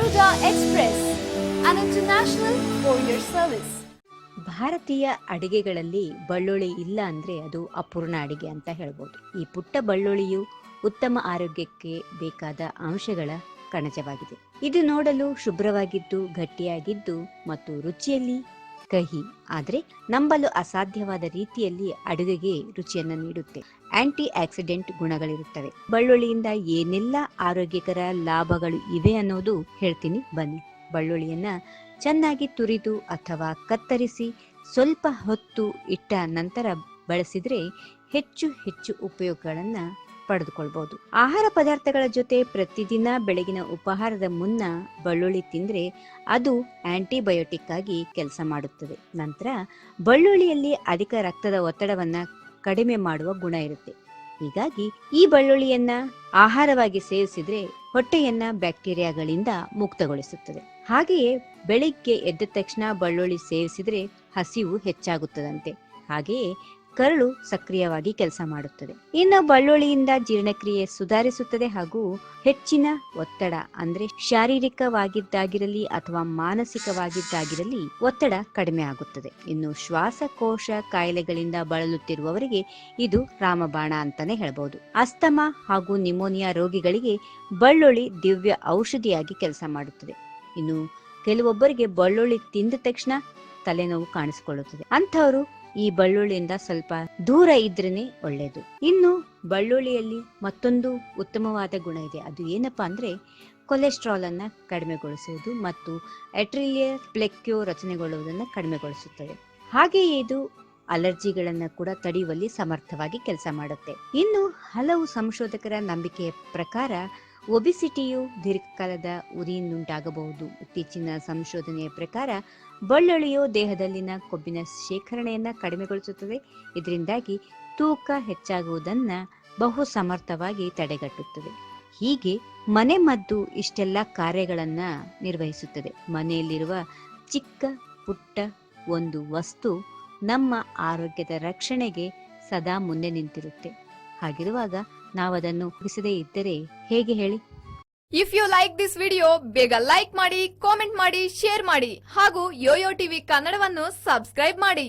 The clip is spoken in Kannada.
an international courier ಸರ್ವಿಸ್ ಭಾರತೀಯ ಅಡಿಗೆಗಳಲ್ಲಿ ಬಳ್ಳುಳ್ಳಿ ಇಲ್ಲ ಅಂದ್ರೆ ಅದು ಅಪೂರ್ಣ ಅಡಿಗೆ ಅಂತ ಹೇಳ್ಬೋದು. ಈ ಪುಟ್ಟ ಬಳ್ಳುಳ್ಳಿಯು ಉತ್ತಮ ಆರೋಗ್ಯಕ್ಕೆ ಬೇಕಾದ ಅಂಶಗಳ ಕಣಜವಾಗಿದೆ. ಇದು ನೋಡಲು ಶುಭ್ರವಾಗಿದ್ದು, ಗಟ್ಟಿಯಾಗಿದ್ದು ಮತ್ತು ರುಚಿಯಲ್ಲಿ ಕಹಿ. ಆದರೆ ನಂಬಲು ಅಸಾಧ್ಯವಾದ ರೀತಿಯಲ್ಲಿ ಅಡುಗೆಗೆ ರುಚಿಯನ್ನು ನೀಡುತ್ತೆ. Aunty accident ಗುಣಗಳಿರುತ್ತವೆ. ಬಳ್ಳುಳ್ಳಿಯಿಂದ ಏನೆಲ್ಲ ಆರೋಗ್ಯಕರ ಲಾಭಗಳು ಇವೆ ಅನ್ನೋದು ಹೇಳ್ತೀನಿ, ಬನ್ನಿ. ಬಳ್ಳುಳ್ಳಿಯನ್ನ ಚೆನ್ನಾಗಿ ತುರಿದು ಅಥವಾ ಕತ್ತರಿಸಿ ಸ್ವಲ್ಪ ಹೊತ್ತು ಇಟ್ಟ ನಂತರ ಬಳಸಿದರೆ ಹೆಚ್ಚು ಹೆಚ್ಚು ಉಪಯೋಗಗಳನ್ನ ಪಡೆದುಕೊಳ್ಬಹುದು. ಆಹಾರ ಪದಾರ್ಥಗಳ ಜೊತೆ ಪ್ರತಿದಿನ ಬೆಳಗಿನ ಉಪಹಾರದ ಮುನ್ನ ಬಳ್ಳುಳ್ಳಿ ತಿಂದ್ರೆ ಅದು ಆಂಟಿಬಯೋಟಿಕ್ ಆಗಿ ಕೆಲಸ ಮಾಡುತ್ತದೆ. ನಂತರ ಬಳ್ಳುಳ್ಳಿಯಲ್ಲಿ ಅಧಿಕ ರಕ್ತದ ಒತ್ತಡವನ್ನ ಕಡಿಮೆ ಮಾಡುವ ಗುಣ ಇರುತ್ತೆ. ಹೀಗಾಗಿ ಈ ಬಳ್ಳುಳ್ಳಿಯನ್ನ ಆಹಾರವಾಗಿ ಸೇವಿಸಿದ್ರೆ ಹೊಟ್ಟೆಯನ್ನ ಬ್ಯಾಕ್ಟೀರಿಯಾಗಳಿಂದ ಮುಕ್ತಗೊಳಿಸುತ್ತದೆ. ಹಾಗೆಯೇ ಬೆಳಿಗ್ಗೆ ಎದ್ದ ತಕ್ಷಣ ಬಳ್ಳುಳ್ಳಿ ಸೇವಿಸಿದ್ರೆ ಹಸಿವು ಹೆಚ್ಚಾಗುತ್ತದಂತೆ. ಹಾಗೆಯೇ ಕರಳು ಸಕ್ರಿಯವಾಗಿ ಕೆಲಸ ಮಾಡುತ್ತದೆ. ಇನ್ನು ಬಳ್ಳುಳ್ಳಿಯಿಂದ ಜೀರ್ಣಕ್ರಿಯೆ ಸುಧಾರಿಸುತ್ತದೆ ಹಾಗೂ ಹೆಚ್ಚಿನ ಒತ್ತಡ ಅಂದ್ರೆ ಶಾರೀರಿಕವಾಗಿದ್ದಾಗಿರಲಿ ಅಥವಾ ಮಾನಸಿಕವಾಗಿದ್ದಾಗಿರಲಿ ಒತ್ತಡ ಕಡಿಮೆ ಆಗುತ್ತದೆ. ಇನ್ನು ಶ್ವಾಸಕೋಶ ಕಾಯಿಲೆಗಳಿಂದ ಬಳಲುತ್ತಿರುವವರಿಗೆ ಇದು ರಾಮಬಾಣ ಅಂತಾನೆ ಹೇಳಬಹುದು ಅಸ್ತಮಾ ಹಾಗೂ ನಿಮೋನಿಯಾ ರೋಗಿಗಳಿಗೆ ಬಳ್ಳುಳ್ಳಿ ದಿವ್ಯ ಔಷಧಿಯಾಗಿ ಕೆಲಸ ಮಾಡುತ್ತದೆ. ಇನ್ನು ಕೆಲವೊಬ್ಬರಿಗೆ ಬಳ್ಳುಳ್ಳಿ ತಿಂದ ತಕ್ಷಣ ತಲೆನೋವು ಕಾಣಿಸಿಕೊಳ್ಳುತ್ತದೆ. ಅಂಥವರು ಈ ಬಳ್ಳುಳ್ಳಿಯಿಂದ ಸ್ವಲ್ಪ ದೂರ ಇದ್ರೇನೆ ಒಳ್ಳೆಯದು ಇನ್ನು ಬಳ್ಳುಳ್ಳಿಯಲ್ಲಿ ಮತ್ತೊಂದು ಉತ್ತಮವಾದ ಗುಣ ಇದೆ. ಅದು ಏನಪ್ಪಾ ಅಂದ್ರೆ ಕೊಲೆಸ್ಟ್ರಾಲ್ ಅನ್ನ ಕಡಿಮೆಗೊಳಿಸುವುದು ಮತ್ತು ಎಟ್ರಿಲಿಯರ್ ಪ್ಲೆಕ್ಯೋ ರಚನೆಗೊಳ್ಳುವುದನ್ನು ಕಡಿಮೆಗೊಳಿಸುತ್ತದೆ. ಹಾಗೆಯೇ ಇದು ಅಲರ್ಜಿಗಳನ್ನು ಕೂಡ ತಡೆಯುವಲ್ಲಿ ಸಮರ್ಥವಾಗಿ ಕೆಲಸ ಮಾಡುತ್ತೆ. ಇನ್ನು ಹಲವು ಸಂಶೋಧಕರ ನಂಬಿಕೆಯ ಪ್ರಕಾರ ಒಬಿಸಿಟಿಯು ದೀರ್ಘಕಾಲದ ಉರಿಯಿಂದುಂಟಾಗಬಹುದು ಇತ್ತೀಚಿನ ಸಂಶೋಧನೆಯ ಪ್ರಕಾರ, ಬಳ್ಳೊಳಿಯು ದೇಹದಲ್ಲಿನ ಕೊಬ್ಬಿನ ಶೇಖರಣೆಯನ್ನು ಕಡಿಮೆಗೊಳಿಸುತ್ತದೆ. ಇದರಿಂದಾಗಿ ತೂಕ ಹೆಚ್ಚಾಗುವುದನ್ನು ಬಹು ಸಮರ್ಥವಾಗಿ ತಡೆಗಟ್ಟುತ್ತದೆ. ಹೀಗೆ ಮನೆ ಮದ್ದು ಇಷ್ಟೆಲ್ಲ ಕಾರ್ಯಗಳನ್ನು ನಿರ್ವಹಿಸುತ್ತದೆ. ಮನೆಯಲ್ಲಿರುವ ಚಿಕ್ಕ, ಪುಟ್ಟ ಒಂದು ವಸ್ತು ನಮ್ಮ ಆರೋಗ್ಯದ ರಕ್ಷಣೆಗೆ ಸದಾ ಮುಂದೆ ನಿಂತಿರುತ್ತೆ. ಹಾಗಿರುವಾಗ ನಾವದನ್ನು ಮುಗಿಸದೇ ಇದ್ದರೆ ಹೇಗೆ ಹೇಳಿ? If you like this video ಬೇಗ ಲೈಕ್ ಮಾಡಿ ಕಾಮೆಂಟ್ ಮಾಡಿ ಶೇರ್ ಮಾಡಿ ಹಾಗೂ ಯೋಯೋ ಟಿವಿ ಕನ್ನಡವನ್ನು ಸಬ್ಸ್ಕ್ರೈಬ್ ಮಾಡಿ.